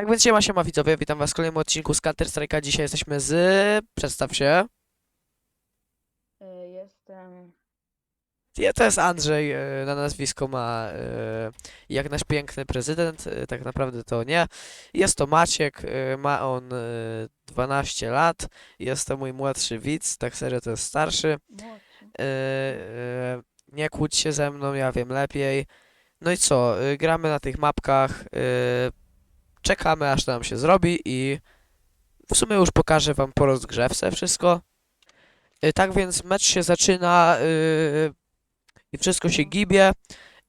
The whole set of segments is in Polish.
Tak więc siema, siema widzowie, witam was w kolejnym odcinku z Counter Strike'a. Dzisiaj jesteśmy z... Przedstaw się. Y, Jestem. Ja, to jest Andrzej, e, na nazwisko ma e, jak nasz piękny prezydent, e, tak naprawdę to nie. Jest to Maciek, e, ma on e, 12 lat, jest to mój młodszy widz, tak serio to jest starszy. Młodszy. E, e, nie kłóć się ze mną, ja wiem lepiej. No i co, e, gramy na tych mapkach, e, czekamy aż to nam się zrobi i w sumie już pokażę wam po rozgrzewce wszystko. E, Tak więc mecz się zaczyna e, i wszystko się gibie.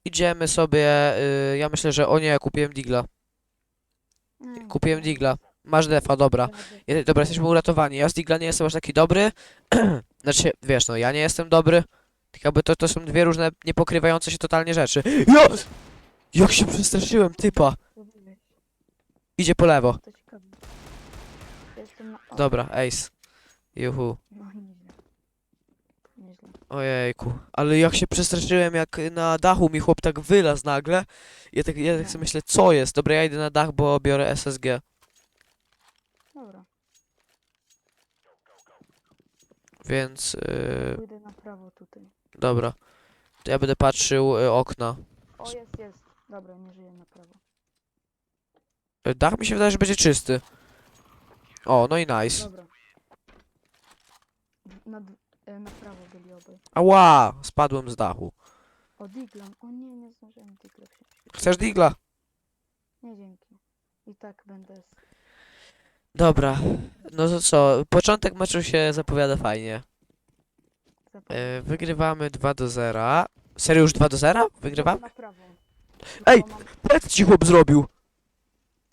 Idziemy sobie, e, ja myślę, że o nie, kupiłem digla. Mm, Kupiłem digla. Masz defa, dobra. Dobra, jesteśmy uratowani. Ja z Digla nie jestem aż taki dobry. znaczy, wiesz, no, ja nie jestem dobry. Tak jakby to, to są dwie różne, niepokrywające się totalnie rzeczy. Ja! Jak się przestraszyłem, typa. Idzie po lewo. To ciekawe. Jestem na. o, Dobra, ace. Juhu. No nieźle. Nieźle. Ojejku. Ale jak się przestraszyłem, jak na dachu mi chłop tak wylazł nagle. Ja tak, ja tak sobie myślę, co jest? Dobra, ja idę na dach, bo biorę SSG. Dobra. Więc, yy, Pójdę na prawo tutaj. dobra. To ja będę patrzył y, okna. O, jest, jest. Dobra, nie żyję na prawo. Y, Dach mi się wydaje, że będzie czysty. O, no i nice. Dobra. Na, d- e, na prawo byli obaj. Ała! Spadłem z dachu. O, Diglan. O nie, nie zdążyłem Digla wziąć. Chcesz digla? Nie, dzięki. I tak będę. Z... Dobra. No to co? Początek meczu się zapowiada fajnie. E, wygrywamy 2 do 0. Serio już 2 do 0? Wygrywamy? Na prawo. Ej! Mam- Patrz ci chłop zrobił.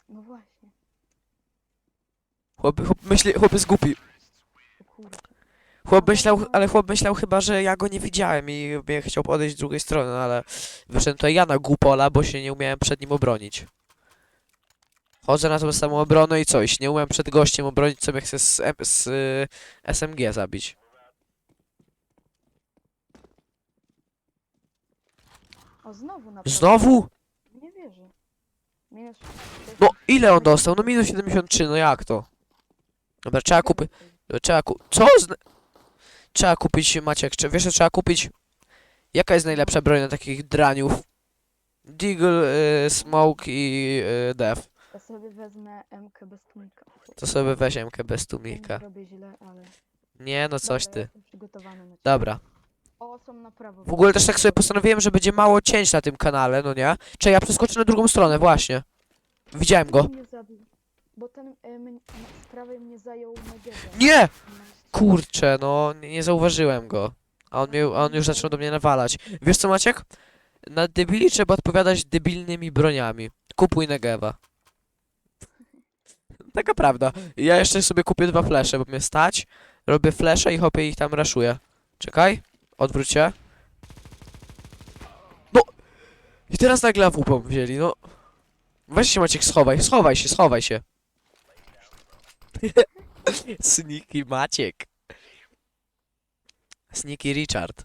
No właśnie. Chłop, chłop, myśli, chłop jest głupi. Chłop myślał, ale chłop myślał chyba, że ja go nie widziałem i mnie chciał podejść z drugiej strony, no ale wyszedłem tutaj ja na głupola, bo się nie umiałem przed nim obronić. Chodzę na tą samą obronę i coś, nie umiem przed gościem obronić, co mnie chce z, z y, SMG zabić. O, znowu na. Znowu? Nie wierzę. Minus. No ile on dostał? No minus 73, no jak to? Dobra, trzeba kupić, trzeba ku... Co? Zna... Trzeba kupić, Maciek, czy wiesz co trzeba kupić? Jaka jest najlepsza broń na takich draniów? Deagle, y, Smoke i y, Death. Ja sobie wezmę MK bez tłumika. To sobie weź MK bez tłumika. Nie robię źle, ale. Nie, no coś Dobra, ty. Jestem przygotowany na ciebie. Dobra. O, są na prawo. W ogóle też tak sobie postanowiłem, że będzie mało cięć na tym kanale, no nie? Czy ja przeskoczę na drugą stronę, właśnie. Widziałem go. Bo ten e, z prawej mnie zajął. Nie! Kurczę, no nie, zauważyłem go. A on, mnie, a on już zaczął do mnie nawalać. Wiesz co, Maciek? Na debili trzeba odpowiadać debilnymi broniami. Kupuj Negewa. Taka prawda. Ja jeszcze sobie kupię dwa flesze, bo mnie stać. Robię flesze i hopie ich tam raszuję. Czekaj. Odwróć się. No! I teraz nagle AWP wzięli, no. Weź się Maciek, schowaj, schowaj się, schowaj się. Sneaky Maciek. Sneaky Richard.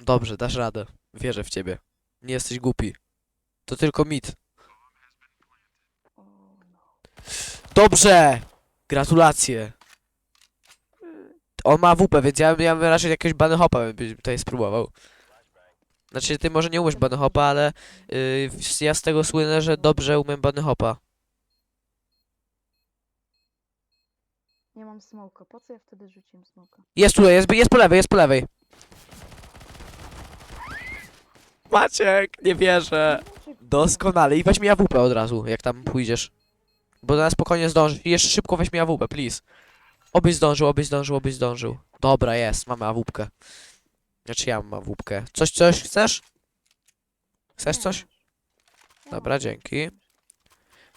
Dobrze, dasz radę. Wierzę w ciebie. Nie jesteś głupi. To tylko mit. Dobrze! Gratulacje. On ma WP, więc ja, ja bym raczej jakiegoś bunny hopa bym tutaj spróbował. Znaczy, ty może nie umiesz bunny hopa, ale yy, ja z tego słynę, że dobrze umiem bunny Nie mam smoka. Po co ja wtedy rzuciłem smoka? Jest tutaj, jest, jest po lewej, jest po lewej. Maciek, nie wierzę. Doskonale. I weź mi AWP od razu, jak tam pójdziesz. Bo na spokojnie zdążysz. I jeszcze szybko weź mi AWP, please. Obyś zdążył, obyś zdążył, obyś zdążył. Dobra, jest, mamy AWP. Znaczy ja mam AWP. Coś, coś chcesz? Chcesz coś? Dobra, dzięki.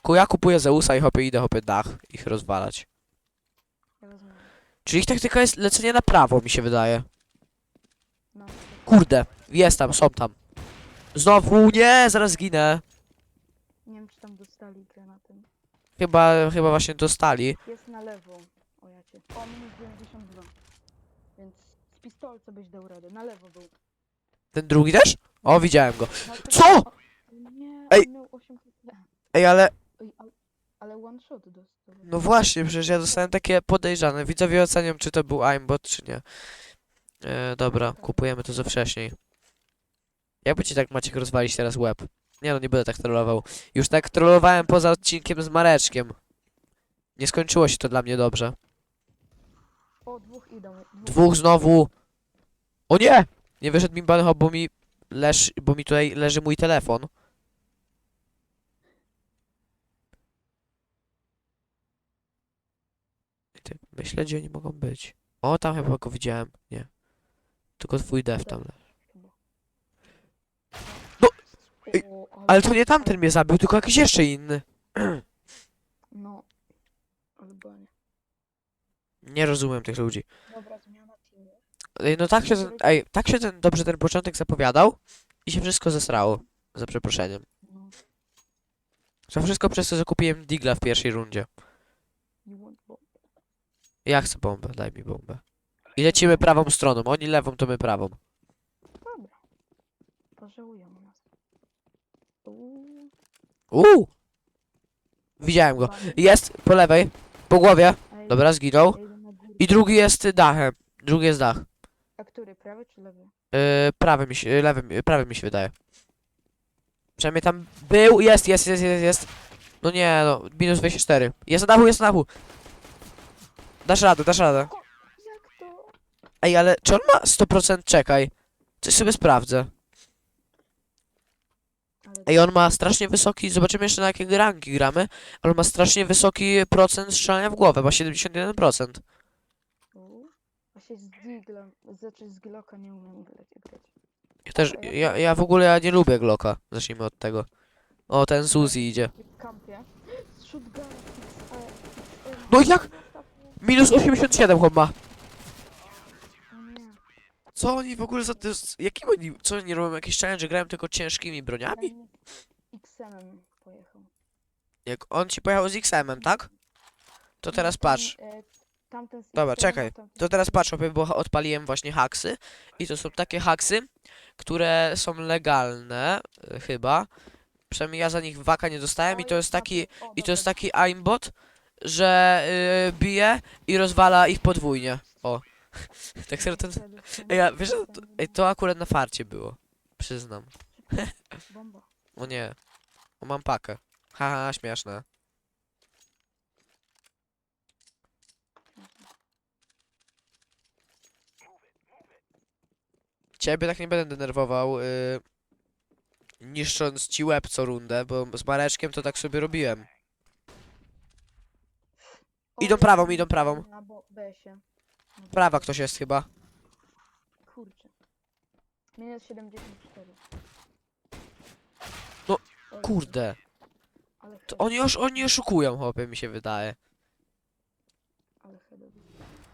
Ku ja kupuję Zeusa i hopie idę hopie dach ich rozwalać. Czyli ich taktyka jest lecenie na prawo, mi się wydaje. No. Kurde, jest tam, są tam. Znowu, nie, zaraz zginę. Nie wiem, czy tam dostali granatem. Chyba, chyba właśnie dostali. Jest na lewo. O jacie. O, minus 92. Więc z pistolca byś dał radę. Na lewo był. Ten drugi też? O, widziałem go. No, Co? o, Nie, Ej! on miał 8 HP. Ej, ale headshot dostał. No właśnie, przecież ja dostałem takie podejrzane. Widzowie ocenią, czy to był aimbot, czy nie. E, dobra, kupujemy to ze wcześniej. Jakby ci tak Maciek rozwalić teraz łeb? Nie no, nie będę tak trollował. Już tak trollowałem poza odcinkiem z Mareczkiem. Nie skończyło się to dla mnie dobrze. O, dwóch idą. Dwóch. Znowu. O nie! Nie wyszedł mi banho, bo mi leż, bo mi tutaj leży mój telefon. I tak myślę, gdzie oni mogą być. O, tam chyba go widziałem. Nie. Tylko twój dev tam. No, ej, O, Ale to nie tamten mnie zabił, tylko jakiś jeszcze inny. No. Albo nie. Nie rozumiem tych ludzi. Dobra, zmiana teamu. Ej, no tak się ten, ej, tak się ten, dobrze ten początek zapowiadał i się wszystko zesrało. Za przeproszeniem. No. To wszystko przez to, że kupiłem Digla w pierwszej rundzie. Ja chcę bombę, daj mi bombę. I lecimy prawą stroną, oni lewą, to my prawą. Dobra. Pożałują nas. Uuu. Uuu! Widziałem go. Jest, po lewej, po głowie. Ej, Dobra, zginął. ja idę na górę. I drugi jest dachem. Drugi jest dach. A który, prawy czy lewy? Yy, prawy mi się, yy, lewy, mi- prawy mi się wydaje. Przynajmniej tam był, jest, jest, jest, jest, jest. No nie, no, minus 24. Jest na dachu, jest na dachu. Dasz radę, dasz radę. Jak to? Ej, ale czy on ma 100%? Czekaj. Coś sobie sprawdzę. Ale Ej, on ma strasznie wysoki, zobaczymy jeszcze na jakie ranki gramy, ale on ma strasznie wysoki procent strzelania w głowę, ma 71%. Uuu. Właśnie z Digla, znaczy z Glocka nie umiem grać. grać. Ja też, ja, ja w ogóle ja nie lubię Glocka, zacznijmy od tego. O, ten Suzy idzie. W kampie. Z shotguna. XL. No jak? Minus 87 chłop ma. Co oni w ogóle za... to Jakim oni... Co oni robią? Jakieś challenge, grają tylko ciężkimi broniami? XM pojechał. Jak on ci pojechał z XM-em, tak? To No, teraz patrz. e, Tamten z Dobra, XM-em, czekaj. To teraz patrz, bo odpaliłem właśnie haksy. I to są takie haksy, które są legalne, y, chyba. Przynajmniej ja za nich waka nie dostałem i O, to jest taki... I to jest dobra. taki aimbot, że y, bije i rozwala ich podwójnie. O. tak serio ten Ej, a wiesz, to, ej, to akurat na farcie było. Przyznam. O nie. O, mam pakę. Haha, śmieszne. Ciebie tak nie będę denerwował, y, niszcząc ci łeb co rundę, bo z Mareczkiem to tak sobie robiłem. Idą prawą, idą prawą. Na bo-. Na Prawa ktoś jest chyba. Kurczę. Minus 74. No, Kurde. Ale To oni już oni oszukują, chłopie, mi się wydaje. Ale headowy.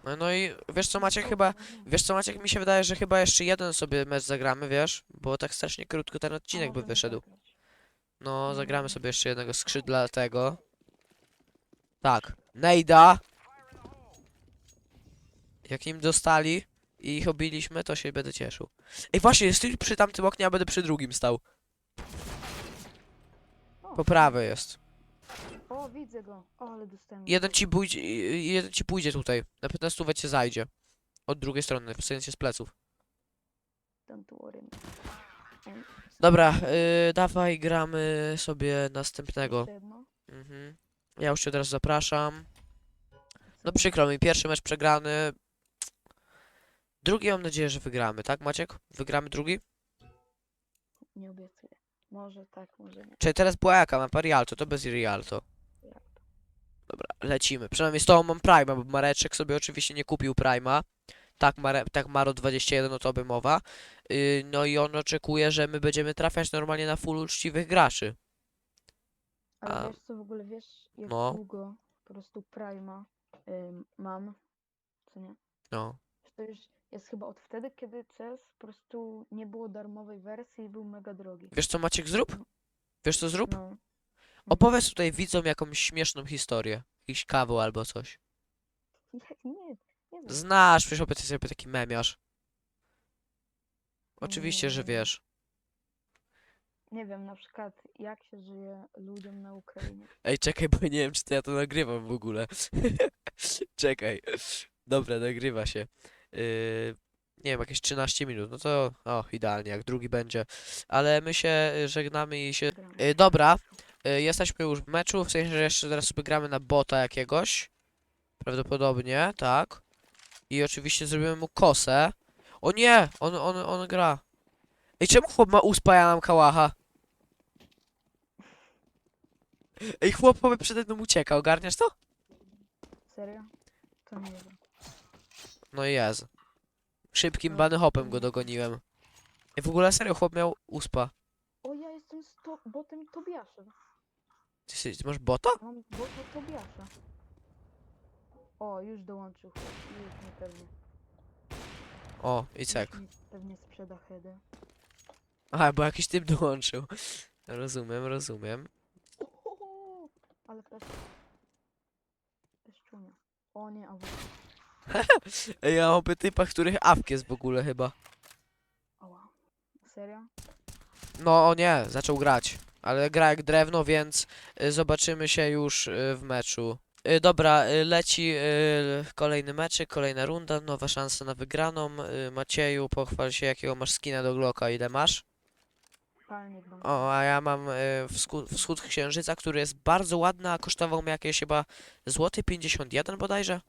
No, no i wiesz co Maciek chyba, wiesz co Maciek, mi się wydaje, że chyba jeszcze jeden sobie mecz zagramy, wiesz? Bo tak strasznie krótko ten odcinek by wyszedł. No, zagramy sobie jeszcze jednego skrzydlatego. Tak. Nejda. Jak im dostali i ich obiliśmy, to się będę cieszył. Ej, właśnie, stój przy tamtym oknie, a będę przy drugim stał. Po prawej jest. O, widzę go. O, ale dostałem. Jeden ci pójdzie, jeden ci pójdzie tutaj. Na 15 cię zajdzie. Od drugiej strony, w sensie z pleców. Don't worry. Dobra, yy, dawaj, gramy sobie następnego. jeszcze jedno. Mhm. Ja już cię teraz zapraszam. No przykro mi, pierwszy mecz przegrany. Drugi mam nadzieję, że wygramy, tak Maciek? Wygramy drugi? Nie obiecuję. Może tak, może nie. Czyli teraz była jaka mapa Rialto, to bez Rialto. Dobra, lecimy. Przynajmniej z tobą mam Prima, bo Mareczek sobie oczywiście nie kupił Prima. Tak, Mare, tak Maro 21, o to by mowa. Yy, no i on oczekuje, że my będziemy trafiać normalnie na full uczciwych graczy. Ale A- wiesz co w ogóle wiesz, jak No. długo po prostu Prima ym, mam, co nie? No. Że To już jest chyba od wtedy, kiedy CS po prostu nie było darmowej wersji i był mega drogi. Wiesz co Maciek zrób? Wiesz co zrób? No. Opowiedz tutaj widzom jakąś śmieszną historię. Jakiś kawał albo coś. Jak nie, nie wiem. Znasz, przecież obecnie sobie taki memiarz. Oczywiście, że Nie. wiesz. Nie wiem, na przykład jak się żyje ludziom na Ukrainie. Ej, czekaj, bo nie wiem, czy to ja to nagrywam w ogóle. Czekaj. Dobra, nagrywa się. Yy, nie wiem, jakieś 13 minut. No to, o, idealnie, jak drugi będzie. Ale my się żegnamy i się... Yy, dobra, yy, jesteśmy już w meczu, w sensie, że jeszcze teraz sobie gramy na bota jakiegoś. Prawdopodobnie, tak. I oczywiście zrobimy mu kosę. O nie! On, on, on gra. Ej, czemu chłop ma uspa, ja mam kałacha? Ej, chłop chłop przede mną ucieka, ogarniasz to? Serio? To nie wiem. No i jest. Szybkim No, bany hopem go nie. dogoniłem. I w ogóle serio, chłop miał uspa. O, ja jestem z to botem Tobiaszem. Ty, sy- ty masz bota? Mam bota Tobiasza. O, już dołączył chłop. Już mi pewnie. O, i już cek. mi Pewnie sprzeda headę. Aha, bo jakiś typ dołączył. Rozumiem, rozumiem. Ale pes... Peszczunia. O nie, a w... Ej, ja mam typa, których awk jest w ogóle chyba. Serio? No, o nie, zaczął grać. Ale gra jak drewno, więc y, zobaczymy się już y, w meczu. Y, dobra, y, leci y, kolejny meczyk, kolejna runda, nowa szansa na wygraną. Y, Macieju, pochwal się, jakiego masz skina do Glocka, ile masz? Palnik mam. O, a ja mam y, wschód, wschód księżyca, który jest bardzo ładny, a kosztował mi jakieś chyba złoty 51 bodajże.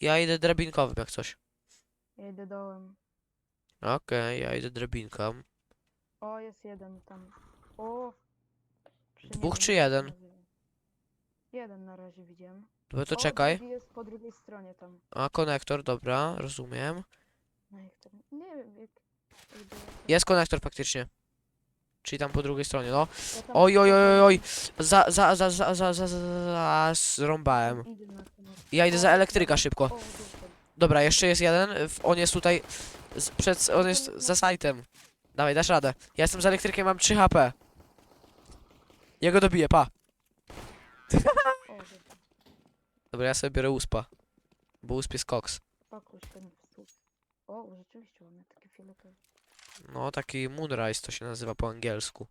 Ja idę drabinkowym jak coś. Ja idę dołem. Okej, ja idę drabinką. O, jest jeden tam. O! Przy Dwóch czy jeden? Jeden na razie widziałem. No to o, czekaj. drugi jest po drugiej stronie tam. A, konektor, dobra, rozumiem. No jak to... Nie wiem, jak... Jest konektor faktycznie. Czyli tam po drugiej stronie, no. Oj, oj, oj, oj, oj. Za, za, za, za, za, za, za, za, zrąbałem. Ja idę za elektryka szybko. Dobra, jeszcze jest jeden. On jest tutaj. Z, przed, on jest za sajtem. Dawaj, dasz radę. Ja jestem z elektrykiem, mam 3 HP. Ja go dobiję, pa. O. Dobra, ja sobie biorę uspa. Bo usp jest koks. Pakuś ten wstód. O, rzeczywiście ładne, takie fioletowe. No, taki Moonrise to się nazywa po angielsku.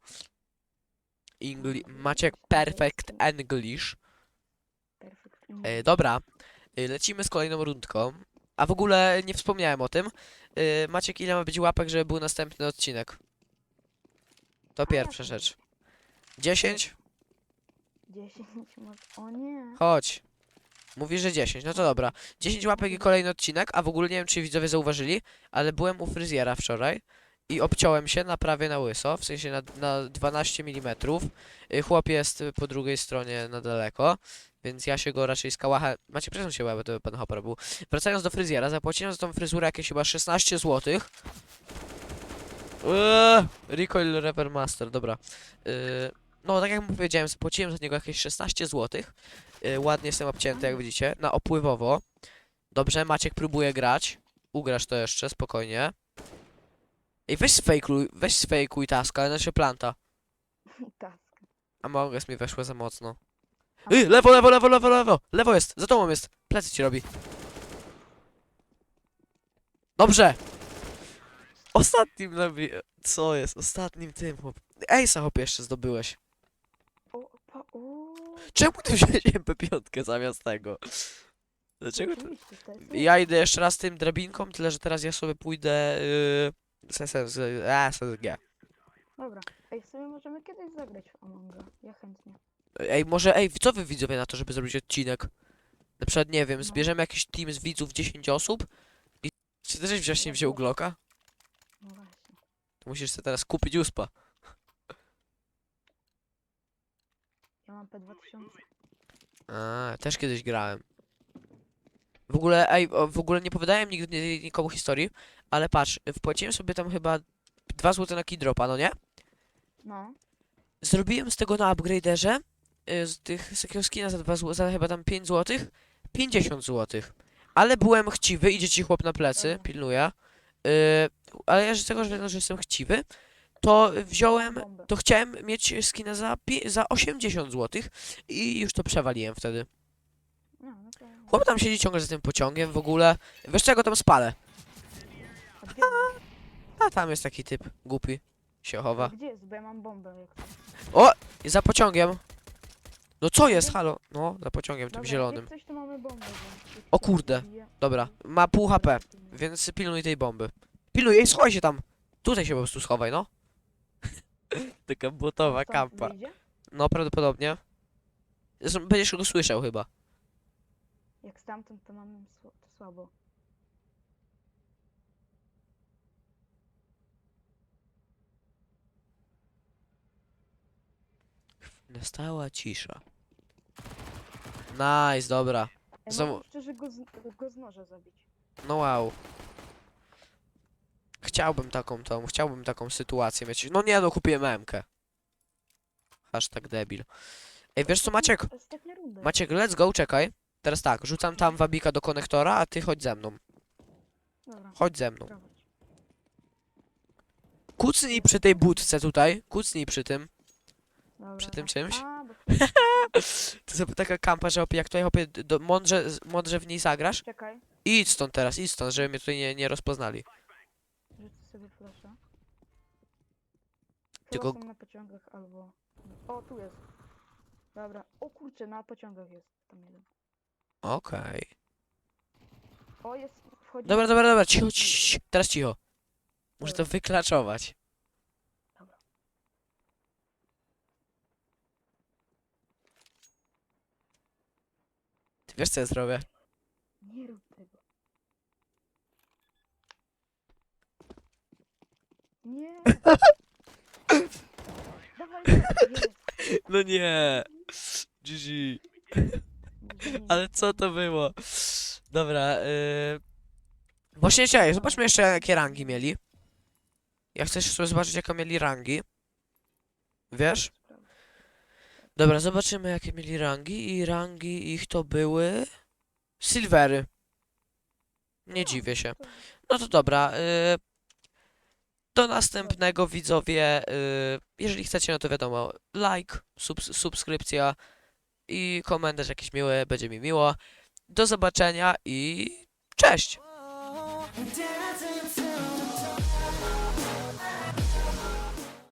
Ingli Maciek perfect English. E, dobra, e, lecimy z kolejną rundką. A w ogóle nie wspomniałem o tym. E, Maciek, ile ma być łapek, żeby był następny odcinek? To pierwsza rzecz. 10? 10 może... O nie. Chodź. Mówisz, że 10, no to dobra. 10 łapek i kolejny odcinek, a w ogóle nie wiem, czy widzowie zauważyli, ale byłem u fryzjera wczoraj i obciąłem się na prawie na łyso, w sensie na, na 12 mm. Y, Chłop jest po drugiej stronie na daleko, więc ja się go raczej z kałacha... Macie przesunąć się, bo to pan Hopper był. Wracając do fryzjera, zapłaciłem za tą fryzurę jakieś chyba 16 zł. Eee, Recoil Repair Master, dobra. Yy, no, tak jak powiedziałem, zapłaciłem za niego jakieś 16 zł. Yy, ładnie jestem obcięty, jak widzicie, na opływowo. Dobrze, Maciek próbuje grać. Ugrasz to jeszcze, spokojnie. Ej, weź sfejkuj, weź sfejkuj taska, znaczy planta. Task. A Monges mi weszło za mocno. Ej, lewo, lewo, lewo, lewo, lewo! Lewo jest, za tobą jest. Plecy ci robi. Dobrze! Ostatnim robi... Co jest? Ostatnim tym, chłop. Ejsa, chłop, jeszcze zdobyłeś. O, pa, o. Czemu ty wziąłeś MP5 zamiast tego? Dlaczego ty... Oczywiście, to jest- Ja idę jeszcze raz tym drabinką, tyle że teraz ja sobie pójdę... Yy, z SS, a, SSG. Dobra. Ej, w sumie możemy kiedyś zagrać w Amonga. Ja chętnie. Ej, może, ej, co wy widzowie na to, żeby zrobić odcinek? Na przykład, nie wiem, No. zbierzemy jakiś team z widzów 10 osób i... Czy żeś wcześniej wziął Glocka? No właśnie. To musisz sobie teraz kupić uspa. Ja mam P2000. A, też kiedyś grałem. W ogóle, ej, o, w ogóle nie powiedziałem nigdy ni- nikomu historii, ale patrz, wpłaciłem sobie tam chyba 2 zł na keydropa, no nie? No. Zrobiłem z tego na upgraderze, y, z tych, z takiego skina za, 2 zł, za chyba tam 5 zł, 50 zł. Ale byłem chciwy, idzie ci chłop na plecy, Dobra. pilnuje. Y, ale ja z tego, że, że jestem chciwy, to wziąłem, Bombę. to chciałem mieć skina za, pie- za 80 zł i już to przewaliłem wtedy. No, no to... Chłop tam siedzi ciągle za tym pociągiem w ogóle. Wiesz czego tam spalę? A gdzie? A tam jest taki typ głupi. się chowa. Gdzie jest? Bo ja mam bombę. Jak. I za pociągiem. No co jest, halo? No, za pociągiem tym Dobra, zielonym. Jak coś, to mamy bombę. więc jak O kurde, Dobra, ma pół HP, więc pilnuj tej bomby. Pilnuj jej, schowaj się tam. Tutaj się po prostu schowaj, no. Taka butowa Stąd kampa. wyjdzie? No, prawdopodobnie. Zresztą będziesz go słyszał chyba. Jak stamtąd, to mamy sł- to słabo. Nastała cisza. Nice, dobra. Ja Znowu- szczerze go z, go z noża zabić. No wow. Chciałbym taką tą, chciałbym taką sytuację mieć. No nie no, kupiłem memkę. Hashtag debil. Ej, wiesz co Maciek? Maciek, let's go, czekaj. Teraz tak, rzucam tam wabika do konektora, a ty chodź ze mną. Dobra, Chodź ze mną. prowadź. Kucnij przy tej budce tutaj. Kucnij przy tym. Dobra, Przy tym czymś? A, bo... To sobie taka kampa, że opie, jak tutaj opie, do, mądrze, mądrze w niej zagrasz. Czekaj, I idź stąd teraz, idź stąd, żeby mnie tutaj nie, nie rozpoznali. rzucę sobie flasza. Chyba Tylko- są na pociągach albo... O, tu jest. Dobra. O kurczę, na pociągach jest tam jeden. Okej. O, jest... Wchodzi... Dobra, dobra, dobra, cicho, cicho. Teraz cicho. Muszę to wyklaczować. Ty wiesz co ja zrobię? Nie rób tego. Nie! Dawaj, jest! No nie. GG. Ale co to było? Dobra, yy... Właśnie czekaj, zobaczmy jeszcze jakie rangi mieli. Ja chcę sobie zobaczyć jakie mieli rangi. Wiesz? Dobra, zobaczymy jakie mieli rangi i rangi ich to były... Silvery. Nie dziwię się. No to dobra, y, do następnego widzowie, y, jeżeli chcecie, no to wiadomo, like, subs subskrypcja i komentarz jakiś miły, będzie mi miło. Do zobaczenia i cześć!